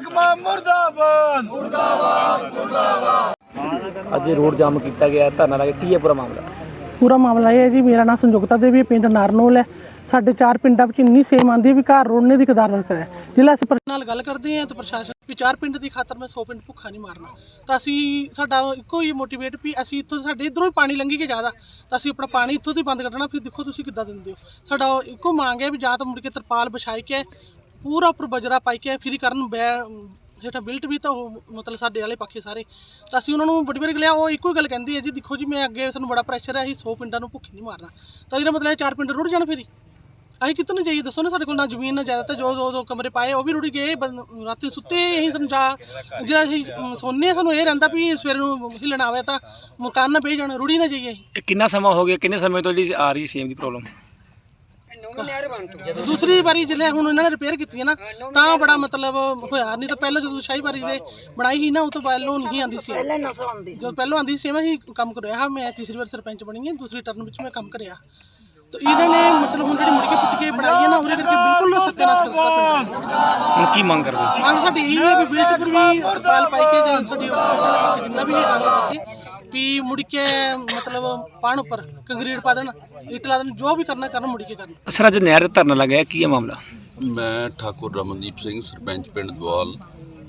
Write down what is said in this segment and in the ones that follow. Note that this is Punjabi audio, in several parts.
ਮਹਿਕਮਾ ਮੁਰਦਾਬਾਦ। ਅੱਜ ਇਹ ਰੋਡ ਜਾਮ ਕੀਤਾ ਗਿਆ ਧਰਨਾ ਲਾ ਕੇ ਕੀ ਹੈ ਪੂਰਾ ਮਾਮਲਾ? ਪੂਰਾ ਮਾਮਲਾ ਇਹ ਹੈ ਜੀ ਮੇਰਾ ਨਾਮ ਸੰਯੁਕਤਾ ਦੇਵੀ ਪਿੰਡ ਨਾਰਨੋਲ ਹੈ। ਸਾਡੇ ਚਾਰ ਪਿੰਡਾਂ ਵਿੱਚ ਇੰਨੀ ਸੇਮ ਆਂਦੀ ਵੀ ਘਰ ਰੋੜਨੇ ਦੀ ਕਦਾਰ ਕਰੇ ਜ਼ਿਲ੍ਹਾ ਅਸੀਂ ਨਾਲ ਗੱਲ ਕਰਦੇ ਹਾਂ ਤੇ ਪ੍ਰਸ਼ਾਸਨ ਵੀ ਚਾਰ ਪਿੰਡ ਦੀ ਖਾਤਰ ਮੈਂ 100 ਪਿੰਡ ਭੁੱਖਾ ਨਹੀਂ ਮਾਰਨਾ। ਤਾਂ ਅਸੀਂ ਸਾਡਾ ਇੱਕੋ ਹੀ ਮੋਟੀਵੇਟ ਵੀ ਅਸੀਂ ਇੱਥੋਂ ਸਾਡੇ ਇਧਰੋਂ ਹੀ ਪਾਣੀ ਲੰਘੀ ਕੇ ਜ਼ਿਆਦਾ। ਤਾਂ ਅਸੀਂ ਆਪਣਾ ਪਾਣੀ ਇੱਥੋਂ ਤੋਂ ਹੀ ਬੰਦ ਕੱਢਣਾ ਫਿਰ ਦੇਖੋ ਤੁਸੀਂ ਕਿੱਦਾਂ ਦਿੰਦੇ ਹੋ। ਸਾਡਾ ਇੱਕੋ ਮੰਗ ਹੈ ਵੀ ਜਾਂ ਤਾਂ ਮੁੜ ਕੇ ਤਰਪਾਲ ਵਿਛਾਈ ਕੇ ਪੂਰਾ ਉੱਪਰ ਬਜਰਾ ਪਾਈ ਕੇ ਫਿਰ ਕਰਨ ਬੈ ਹੇਠਾਂ ਬਿਲਟ ਵੀ ਤਾਂ ਉਹ ਮਤਲਬ ਸਾਡੇ ਵਾਲੇ ਪੱਖੇ ਸਾਰੇ। ਤਾਂ ਅਸੀਂ ਉਹਨਾਂ ਨੂੰ ਬੜੀ ਵਾਰੀ ਲਿਆ ਉਹ ਇੱਕੋ ਹੀ ਗੱਲ ਕਹਿੰਦੀ ਹੈ ਜੀ ਦੇਖੋ ਜੀ ਮੈਂ ਅੱਗੇ ਸਾਨੂੰ ਬੜਾ ਪ੍ਰੈਸ਼ਰ ਹੈ ਅਸੀਂ 100 ਪਿੰਡਾਂ ਨੂੰ ਭੁੱਖੇ ਨਹੀਂ ਮਾਰਨਾ। ਤਾਂ ਇਹਦਾ ਮਤਲਬ ਇਹ ਚਾਰ ਪਿੰਡ ਰੁੜ ਜਾਣ ਫੇਰੀ ਅਸੀਂ ਕਿੱਥੇ ਨੂੰ ਜਾਈਏ? ਦੱਸੋ ਨਾ ਸਾਡੇ ਕੋਲ ਨਾ ਜ਼ਮੀਨ ਨਾ ਜਾਇਦਾਦ ਜੋ ਜੋ ਜੋ ਕਮਰੇ ਪਾਏ ਉਹ ਵੀ ਰੁੜ ਗਏ ਰਾਤੀ ਸੁੱਤੇ ਅਸੀਂ ਸਾਨੂੰ ਜਾ ਜਿਹੜਾ ਅਸੀਂ ਅਮ, ਸੌਂਦੇ ਹਾਂ, ਸਾਨੂੰ ਇਹ ਰਹਿੰਦਾ ਵੀ ਸਵੇਰ ਨੂੰ ਹਿੱਲਣਾ ਆਵੇ ਤਾਂ ਮਕਾਨ ਨਾ ਪਈ ਜਾਣਾ ਰੁੜੀ ਨਾ ਜਾਈਏ ਕਿੰਨਾ ਸਮਾਂ ਹੋ ਗਿਆ ਕਿੰਨੇ ਸਮੇਂ ਤੋਂ ਜਿਹੜੀ ਆ ਰਹੀ ਸੇਮ ਦੀ ਪ੍ਰੋਬਲਮ ਦੂਸਰੀ ਵਾਰੀ ਜਿਹੜੇ ਹੁਣ ਇਹਨਾਂ ਨੇ ਰਿਪੇਅਰ ਕੀਤੀ ਹੈ ਨਾ ਤਾਂ ਬੜਾ ਮਤਲਬ ਹੋਇਆ। ਨਹੀਂ ਤਾਂ ਪਹਿਲਾਂ ਜਦੋਂ ਸ਼ਾਹੀ ਵਾਰੀ ਦੇ ਬਣਾਈ ਸੀ ਨਾ ਉਹ ਤੋਂ ਪਹਿਲਾਂ ਨਹੀਂ ਆਂਦੀ ਸੀ। ਜਦੋਂ ਪਹਿਲਾਂ ਆਂਦੀ ਸੀ ਮੈਂ ਹੀ ਕੰਮ ਕਰ ਰਿਹਾ ਮੈਂ ਤੀਸਰੀ ਵਾਰ ਸਰਪੰਚ ਬਣੀ ਹਾਂ ਦੂਸਰੀ ਟਰਨ ਵਿੱਚ ਮੈਂ ਕੰਮ ਕਰਿਆ। ਤਾਂ ਇਹਨਾਂ ਨੇ ਮਤਲਬ ਹੁਣ ਜਿਹੜੀ ਕੇ ਪੁੱਟ ਕੇ ਬਣਾਈ ਹੈ ਨਾ ਉਹਦੇ ਕਰਕੇ ਬਿਲਕੁਲ ਸੱਤਿਆਨਾਸ਼ ਕਰ ਦਿੱਤਾ ਪਿੰਡ ਹੁਣ ਕੀ ਮੰਗ ਕਰਦੇ ਮੰਗ ਸਾਡੀ ਇਹ ਹੈ ਵੀ ਪਰ ਵੀ ਤਰਪਾਲ ਪਾਈ ਕੇ ਜਾਂ ਸਾਡੀ ਜਿੰਨਾ ਵੀ ਹੈ ਕੇ ਵੀ ਮੁੜ ਕੇ ਮਤਲਬ ਪਾਣ ਉੱਪਰ ਕੰਕਰੀਟ ਪਾ ਦੇਣ ਇੱਟ ਲਾ ਦੇਣ ਜੋ ਵੀ ਕਰਨਾ ਕਰਨ ਮੁੜ ਕੇ ਕਰਨ। ਸਰ ਅੱਜ ਨਹਿਰ ਤੇ ਧਰਨਾ ਲਗਾਇਆ ਕੀ ਹੈ ਮਾਮਲਾ? ਮੈਂ ਠਾਕੁਰ ਰਮਨਦੀਪ ਸਿੰਘ ਸਰਪੰਚ ਪਿੰਡ ਦਵਾਲ।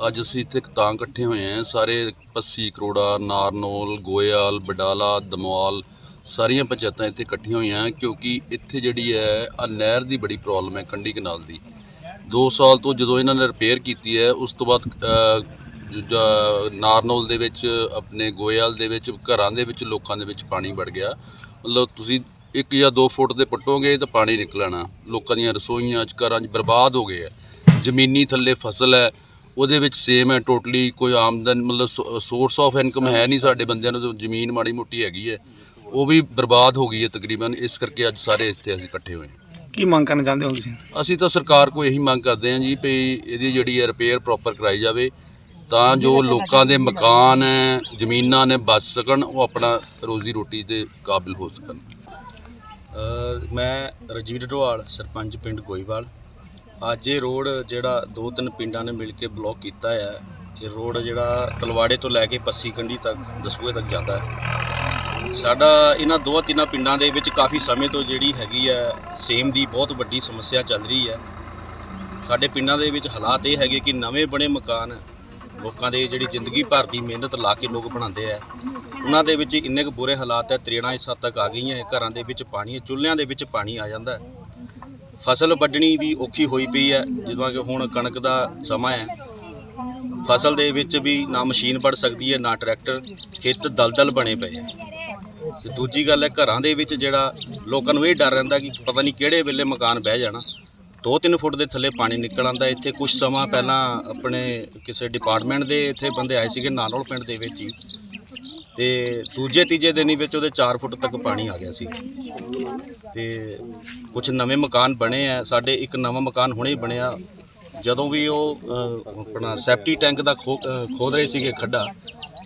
ਅੱਜ ਅਸੀਂ ਇੱਥੇ ਤਾਂ ਇਕੱਠੇ ਹੋਏ ਹਾਂ ਸਾਰੇ ਪੱਸੀ ਕਰੋੜਾ ਨਾਰਨੋਲ ਗੋਇਆਲ ਬਡਾਲਾ ਦਮਵਾਲ ਸਾਰੀਆਂ ਪੰਚਾਇਤਾਂ ਇੱਥੇ ਇਕੱਠੀਆਂ ਹੋਈਆਂ ਕਿਉਂਕਿ ਇੱਥੇ ਜਿਹੜੀ ਹੈ ਆ ਨਹਿਰ ਦੀ ਬੜੀ ਪ੍ਰੋਬਲਮ ਹੈ ਕੰਢੀ ਕਨਾਲ ਦੀ। 2 ਸਾਲ ਤੋਂ ਜਦੋਂ ਇਹਨਾਂ ਨੇ ਰਿਪੇਅਰ ਕੀਤੀ ਹੈ ਉਸ ਤੋਂ ਬਾਅਦ ਨਾਰਨੋਲ ਦੇ ਵਿੱਚ ਆਪਣੇ ਗੋਇਆਲ ਦੇ ਵਿੱਚ ਘਰਾਂ ਦੇ ਵਿੱਚ ਲੋਕਾਂ ਦੇ ਵਿੱਚ ਪਾਣੀ ਵੜ ਗਿਆ। ਮਤਲਬ ਤੁਸੀਂ ਇੱਕ ਜਾਂ 2 ਫੁੱਟ ਦੇ ਪੱਟੋਗੇ ਤਾਂ ਪਾਣੀ ਨਿਕਲਣਾ ਲੋਕਾਂ ਦੀਆਂ ਰਸੋਈਆਂ ਚ ਘਰਾਂ 'ਚ ਬਰਬਾਦ ਹੋ ਗਏ ਆ। ਜ਼ਮੀਨੀ ਥੱਲੇ ਫਸਲ ਹੈ ਉਹਦੇ ਵਿੱਚ ਸੇਮ ਹੈ ਟੋਟਲੀ ਕੋਈ ਆਮਦਨ ਮਤਲਬ ਸੋਰਸ ਆਫ ਇਨਕਮ ਹੈ ਨਹੀਂ ਸਾਡੇ ਬੰਦਿਆਂ ਨੂੰ ਜ਼ਮੀਨ ਮਾੜੀ ਮੋਟੀ ਹੈਗੀ ਹੈ। ਉਹ ਵੀ ਬਰਬਾਦ ਹੋ ਗਈ ਹੈ ਤਕਰੀਬਨ ਇਸ ਕਰਕੇ ਅੱਜ ਸਾਰੇ ਇੱਥੇ ਅਸੀਂ ਇਕੱਠੇ ਹੋਏ ਹਾਂ। ਕੀ ਮੰਗ ਕਰਨਾ ਚਾਹੁੰਦੇ ਹੋ ਤੁਸੀਂ? ਅਸੀਂ ਤਾਂ ਸਰਕਾਰ ਕੋਲ ਇਹੀ ਮੰਗ ਕਰਦੇ ਹਾਂ ਜੀ ਵੀ ਇਹਦੀ ਜਿਹੜੀ ਹੈ ਰਿਪੇਅਰ ਪ੍ਰੋਪਰ ਕਰਾਈ ਜਾਵੇ। ਤਾਂ ਜੋ ਲੋਕਾਂ ਦੇ ਮਕਾਨ, ਜ਼ਮੀਨਾਂ ਨੇ ਬਚ ਸਕਣ, ਉਹ ਆਪਣਾ ਰੋਜ਼ੀ ਰੋਟੀ ਦੇ ਕਾਬਿਲ ਹੋ ਸਕਣ। ਮੈਂ ਰਜੀਵ ਢੋਵਾਲ ਸਰਪੰਚ ਪਿੰਡ ਗੋਈਵਾਲ। ਅੱਜ ਇਹ ਰੋਡ ਜਿਹੜਾ ਦੋ ਤਿੰਨ ਪਿੰਡਾਂ ਨੇ ਮਿਲ ਕੇ ਬਲੌਕ ਕੀਤਾ ਹੈ ਇਹ ਰੋਡ ਜਿਹੜਾ ਤਲਵਾੜੇ ਤੋਂ ਲੈ ਕੇ ਪੱਸੀ ਕੰਢੀ ਤੱਕ, ਦਸੂਏ ਤੱਕ ਜਾਂਦਾ ਹੈ। ਸਾਡਾ ਇਹਨਾਂ ਦੋਹਾਂ ਤਿੰਨਾਂ ਪਿੰਡਾਂ ਦੇ ਵਿੱਚ ਕਾਫੀ ਸਮੇਂ ਤੋਂ ਜਿਹੜੀ ਹੈਗੀ ਹੈ ਸੇਮ ਦੀ ਬਹੁਤ ਵੱਡੀ ਸਮੱਸਿਆ ਚੱਲ ਰਹੀ ਹੈ। ਸਾਡੇ ਪਿੰਡਾਂ ਦੇ ਵਿੱਚ ਹਾਲਾਤ ਇਹ ਹੈਗੇ ਕਿ ਨਵੇਂ ਬਣੇ ਮਕਾਨ ਲੋਕਾਂ ਦੇ ਜਿਹੜੀ ਜ਼ਿੰਦਗੀ ਭਰ ਦੀ ਮਿਹਨਤ ਲਾ ਕੇ ਲੋਕ ਬਣਾਉਂਦੇ ਆ, ਉਹਨਾਂ ਦੇ ਵਿੱਚ ਇੰਨੇ ਕੁ ਬੁਰੇ ਹਾਲਾਤ ਹੈ ਤਰੇੜਾਂ ਇਸ ਹੱਦ ਤੱਕ ਆ ਗਈਆਂ, ਘਰਾਂ ਦੇ ਵਿੱਚ ਪਾਣੀ ਹੈ ਚੁੱਲ੍ਹਿਆਂ ਦੇ ਵਿੱਚ ਪਾਣੀ ਆ ਜਾਂਦਾ। ਫਸਲ ਵੱਢਣੀ ਵੀ ਔਖੀ ਹੋਈ ਪਈ ਹੈ ਜਦੋਂ ਕਿ ਹੁਣ ਕਣਕ ਦਾ ਸਮਾਂ ਹੈ। ਫਸਲ ਦੇ ਵਿੱਚ ਵੀ ਨਾ ਮਸ਼ੀਨ ਵੱਢ ਸਕਦੀ ਹੈ, ਨਾ ਟਰੈਕਟਰ, ਖੇਤ ਦਲਦਲ ਬਣੇ ਪਏ ਹੈ ਤੇ ਦੂਜੀ ਗੱਲ ਹੈ, ਘਰਾਂ ਦੇ ਵਿੱਚ ਜਿਹੜਾ ਲੋਕਾਂ ਨੂੰ ਇਹ ਡਰ ਰਹਿੰਦਾ ਕਿ ਪਤਾ ਨਹੀਂ ਕਿਹੜੇ ਵੇਲੇ ਮਕਾਨ ਬਹਿ ਜਾਣਾ। 2-3 ਫੁੱਟ ਦੇ ਥੱਲੇ ਪਾਣੀ ਨਿਕਲ ਆਉਂਦਾ। ਇੱਥੇ ਕੁਝ ਸਮਾਂ ਪਹਿਲਾਂ ਆਪਣੇ ਕਿਸੇ ਡਿਪਾਰਟਮੈਂਟ ਦੇ ਇੱਥੇ ਬੰਦੇ ਆਏ ਸੀਗੇ ਨਾਨੋਲ ਪਿੰਡ ਦੇ ਵਿੱਚ ਹੀ। ਤੇ ਦੂਜੇ ਤੀਜੇ ਦਿਨ ਹੀ ਵਿੱਚ ਉਹਦੇ 4 ਫੁੱਟ ਤੱਕ ਪਾਣੀ ਆ ਗਿਆ ਸੀ। ਤੇ ਕੁਝ ਨਵੇਂ ਮਕਾਨ ਬਣੇ ਆ। ਸਾਡੇ ਇੱਕ ਨਵਾਂ ਮਕਾਨ ਹੁਣੇ ਬਣਿਆ। ਜਦੋਂ ਵੀ ਉਹ ਆਪਣਾ ਸੈਫਟੀ ਟੈਂਕ ਦਾ ਖੋ- ਅ, ਖੋਦ ਰਹੇ ਸੀਗੇ ਖੱਡਾ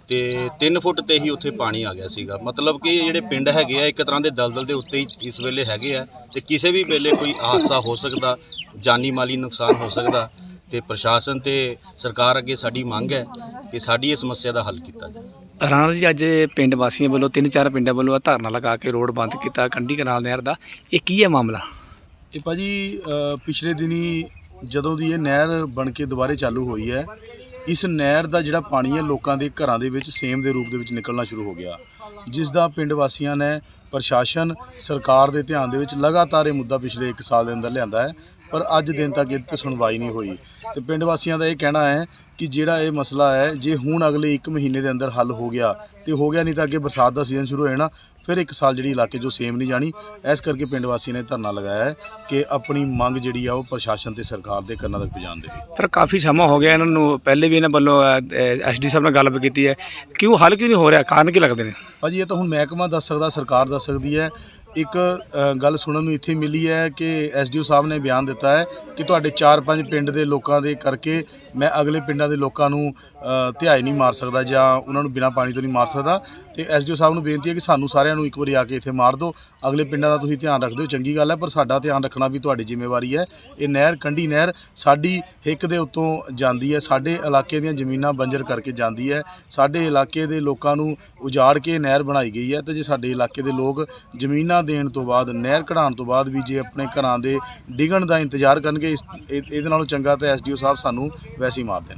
ਤੇ 3 ਫੁੱਟ ਤੇ ਹੀ ਉੱਥੇ ਪਾਣੀ ਆ ਗਿਆ ਸੀਗਾ। ਮਤਲਬ ਕਿ ਇਹ ਜਿਹੜੇ ਪਿੰਡ ਹੈਗੇ ਆ ਇੱਕ ਤਰ੍ਹਾਂ ਦੇ ਦਲਦਲ ਦੇ ਉੱਤੇ ਹੀ ਇਸ ਵੇਲੇ ਹੈਗੇ ਆ ਤੇ ਕਿਸੇ ਵੀ ਵੇਲੇ ਕੋਈ ਹਾਦਸਾ ਹੋ ਸਕਦਾ ਜਾਨੀ ਮਾਲੀ ਨੁਕਸਾਨ ਹੋ ਸਕਦਾ ਤੇ ਪ੍ਰਸ਼ਾਸਨ ਤੇ ਸਰਕਾਰ ਅੱਗੇ ਸਾਡੀ ਮੰਗ ਹੈ ਕਿ ਸਾਡੀ ਇਹ ਸਮੱਸਿਆ ਦਾ ਹੱਲ ਕੀਤਾ ਜਾਵੇ। ਰਾਣਾ ਜੀ ਅੱਜ ਪਿੰਡ ਵਾਸੀਆਂ ਵੱਲੋਂ ਤਿੰਨ ਚਾਰ ਪਿੰਡਾਂ ਵੱਲੋਂ ਧਰਨਾ ਲਗਾ ਕੇ ਰੋਡ ਬੰਦ ਕੀਤਾ ਕੰਢੀ ਕਨਾਲ ਨਹਿਰ ਦਾ। ਇਹ ਕੀ ਹੈ ਮਾਮਲਾ? ਇਹ ਭਾਜੀ ਪਿਛਲੇ ਦਿਨੀ ਜਦੋਂ ਦੀ ਇਹ ਨਹਿਰ ਬਣ ਕੇ ਦੁਬਾਰੇ ਚਾਲੂ ਹੋਈ ਹੈ ਇਸ ਨਹਿਰ ਦਾ ਜਿਹੜਾ ਪਾਣੀ ਹੈ ਲੋਕਾਂ ਦੇ ਘਰਾਂ ਦੇ ਵਿੱਚ ਸੇਮ ਦੇ ਰੂਪ ਦੇ ਵਿੱਚ ਨਿਕਲਣਾ ਸ਼ੁਰੂ ਹੋ ਗਿਆ। ਜਿਸ ਦਾ ਪਿੰਡ ਵਾਸੀਆਂ ਨੇ ਪ੍ਰਸ਼ਾਸਨ, ਸਰਕਾਰ ਦੇ ਧਿਆਨ ਦੇ ਵਿੱਚ ਲਗਾਤਾਰ ਇਹ ਮੁੱਦਾ ਪਿਛਲੇ 1 ਸਾਲ ਦੇ ਅੰਦਰ ਲਿਆਂਦਾ ਹੈ। ਪਰ ਅੱਜ ਦਿਨ ਤੱਕ ਇਹ ਤੇ ਸੁਣਵਾਈ ਨਹੀਂ ਹੋਈ। ਤੇ ਪਿੰਡ ਵਾਸੀਆਂ ਦਾ ਇਹ ਕਹਿਣਾ ਹੈ ਕਿ ਜਿਹੜਾ ਇਹ ਮਸਲਾ ਹੈ ਜੇ ਹੁਣ ਅਗਲੇ 1 ਮਹੀਨੇ ਦੇ ਅੰਦਰ ਹੱਲ ਹੋ ਗਿਆ ਤੇ ਹੋ ਗਿਆ ਨਹੀਂ ਤਾਂ ਅੱਗੇ ਬਰਸਾਤ ਦਾ ਸੀਜ਼ਨ ਸ਼ੁਰੂ ਹੋ ਜਾਣਾ ਫਿਰ ਇੱਕ ਸਾਲ ਜਿਹੜੀ ਇਲਾਕੇ 'ਚੋਂ ਸੇਮ ਨਹੀਂ ਜਾਣੀ। ਇਸ ਕਰਕੇ ਪਿੰਡ ਵਾਸੀਆਂ ਨੇ ਧਰਨਾ ਲਗਾਇਆ ਹੈ ਕਿ ਆਪਣੀ ਮੰਗ ਜਿਹੜੀ ਆ ਉਹ ਪ੍ਰਸ਼ਾਸਨ ਤੇ ਸਰਕਾਰ ਦੇ ਕੰਨਾਂ ਤੱਕ ਪਹੁੰਚਾਉਣ ਦੇ ਲਈ। ਪਰ ਕਾਫੀ ਸਮਾਂ ਹੋ ਗਿਆ ਇਹਨਾਂ ਨੂੰ ਪਹਿਲੇ ਵੀ ਇਹਨਾਂ ਵੱਲੋਂ ਐਸਡੀ ਸਾਹਿਬ ਨਾਲ ਗੱਲਬਾਤ ਕੀਤੀ ਹੈ। ਕਿਉਂ ਹੱਲ ਕਿਉਂ ਨਹੀਂ ਹੋ ਰਿਹਾ? ਕਾਰਨ ਕੀ ਲੱਗਦੇ ਨੇ? ਭਾਜੀ ਇਹ ਤਾਂ ਹੁਣ ਮਹਿਕਮਾ ਦੱਸ ਸਕਦਾ ਸਰਕਾਰ ਦੱਸ ਸਕਦੀ ਹੈ। ਇੱਕ ਗੱਲ ਸੁਣਨ ਨੂੰ ਇੱਥੇ ਮਿਲੀ ਹੈ ਕਿ ਐਸਡੀਓ ਸਾਹਿਬ ਨੇ ਬਿਆਨ ਦਿੱਤਾ ਹੈ ਕਿ ਤੁਹਾਡੇ 4-5 ਪਿੰਡ ਦੇ ਲੋਕਾਂ ਦੇ ਕਰਕੇ ਮੈਂ ਅਗਲੇ ਪਿੰਡਾਂ ਦੇ ਲੋਕਾਂ ਨੂੰ ਅ, ਧਿਆਈ ਨਹੀਂ ਮਾਰ ਸਕਦਾ ਜਾਂ ਉਹਨਾਂ ਨੂੰ ਬਿਨਾਂ ਪਾਣੀ ਤੋਂ ਨਹੀਂ ਮਾਰ ਸਕਦਾ। ਤੇ ਐਸਡੀਓ ਸਾਹਿਬ ਨੂੰ ਬੇਨਤੀ ਹੈ ਕਿ ਸਾਨੂੰ ਸਾਰਿਆਂ ਨੂੰ ਇੱਕ ਵਾਰੀ ਆ ਕੇ ਇੱਥੇ ਮਾਰ ਦਿਓ। ਅਗਲੇ ਪਿੰਡਾਂ ਦਾ ਤੁਸੀਂ ਧਿਆਨ ਰੱਖਦੇ ਹੋ ਚੰਗੀ ਗੱਲ ਹੈ ਪਰ ਸਾਡਾ ਧਿਆਨ ਰੱਖਣਾ ਵੀ ਤੁਹਾਡੀ ਜ਼ਿੰਮੇਵਾਰੀ ਹੈ। ਇਹ ਨਹਿਰ ਕੰਢੀ ਨਹਿਰ ਸਾਡੀ ਹਿੱਕ ਦੇ ਉੱਤੋਂ ਜਾਂਦੀ ਹੈ ਸਾਡੇ ਇਲਾਕੇ ਦੀਆਂ ਜ਼ਮੀਨਾਂ ਬੰਜਰ ਕਰਕੇ ਜਾਂਦੀ ਹੈ। ਸਾਡੇ ਇਲਾਕੇ ਦੇ ਲੋਕਾਂ ਨੂੰ ਉਜਾੜ ਕੇ ਨਹਿਰ ਬਣਾਈ ਗਈ ਹੈ ਤੇ ਜੇ ਸਾਡੇ ਇਲਾਕੇ ਦੇ ਲੋਕ ਜ਼ਮੀਨਾਂ ਦੇਣ ਤੋਂ ਬਾਅਦ, ਨਹਿਰ ਕਢਾਉਣ ਤੋਂ ਬਾਅਦ ਵੀ ਜੇ ਆਪਣੇ ਘਰਾਂ ਦੇ ਡਿੱਗਣ ਦਾ ਇੰਤਜ਼ਾਰ ਕਰਨਗੇ, ਇਸ- ਇਹ- ਇਹਦੇ ਨਾਲੋਂ ਚੰਗਾ ਤਾਂ ਐਸਡੀਓ ਸਾਹਿਬ ਸਾਨੂੰ ਵੈਸੇ ਹੀ ਮਾਰ ਦੇਣ।